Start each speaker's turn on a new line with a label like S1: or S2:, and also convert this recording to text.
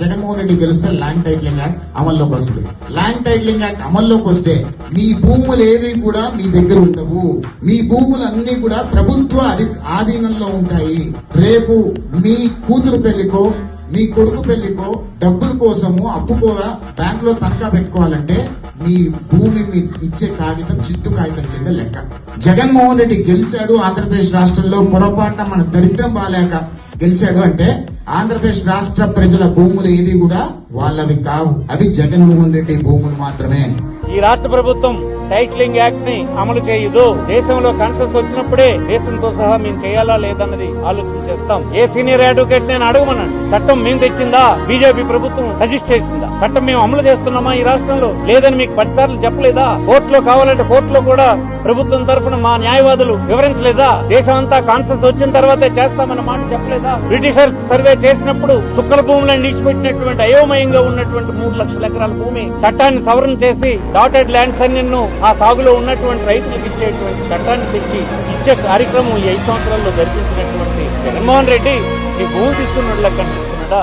S1: జగన్మోహన్ రెడ్డి గెలిస్తే land titling act అమల్లోకి వస్తుంది. ల్యాండ్ టైటిలింగ్ యాక్ట్ అమల్లోకి వస్తే మీ భూములు ఏవి కూడా మీ దగ్గర ఉండవు. మీ భూములన్నీ కూడా ప్రభుత్వ ఆధీనంలో ఉంటాయి. రేపు మీ కూతురు పెళ్ళికో మీ కొడుకు పెళ్ళికో డబ్బుల కోసము అప్పు కూడా బ్యాంక్లో తనఖా పెట్టుకోవాలంటే మీ భూమి మీకు ఇచ్చే కాగితం చిత్తు కాగితం కింద లెక్క. జగన్మోహన్ రెడ్డి గెలిచాడు ఆంధ్రప్రదేశ్ రాష్ట్రంలో పొరపాటున మన దరిద్రం బాలేక గెలిచాడు అంటే ఆంధ్రప్రదేశ్ రాష్ట్ర ప్రజల భూములు ఏది కూడా వాళ్ళవి కావు. అవి జగన్మోహన్ రెడ్డి భూములు మాత్రమే.
S2: ఈ రాష్ట్ర ప్రభుత్వం టైటిలింగ్ యాక్ట్ని అమలు చేయదు. దేశంలో కన్సెస్ వచ్చినప్పుడే దేశంతో సహా మేము చేయాలా లేదన్నది ఆలోచన చేస్తాం. ఏ సీనియర్ అడ్వకేట్ నేను అడగమన్నాను. చట్టం మేము తెచ్చిందా? బీజేపీ ప్రభుత్వం సజెస్ట్ చేసిందా? చట్టం మేము అమలు చేస్తున్నామా ఈ రాష్ట్రంలో? లేదని మీకు పదిసార్లు చెప్పలేదా? కోర్టులో కావాలంటే కోర్టులో కూడా ప్రభుత్వం తరఫున మా న్యాయవాదులు వివరించలేదా? దేశం అంతా కాన్సెస్ వచ్చిన తర్వాతే చేస్తామన్న మాట చెప్పలేదా? బ్రిటిషర్స్ సర్వే చేసినప్పుడు చుక్కల భూములను నిడిచిపెట్టినటువంటి అయోమయంగా ఉన్నటువంటి మూడు లక్షల ఎకరాల భూమి చట్టాన్ని సవరణ చేసి డాటెడ్ ల్యాండ్స్ అన్ని ఆ సాగులో ఉన్నటువంటి రైతులకు ఇచ్చేటువంటి చట్టాన్ని తెచ్చి ఇచ్చే కార్యక్రమం ఈ ఐదు సంవత్సరాల్లో జరిపించినటువంటి జగన్మోహన్ రెడ్డి ఈ భూమి తీసుకున్నట్లు కనిపిస్తున్నాడా?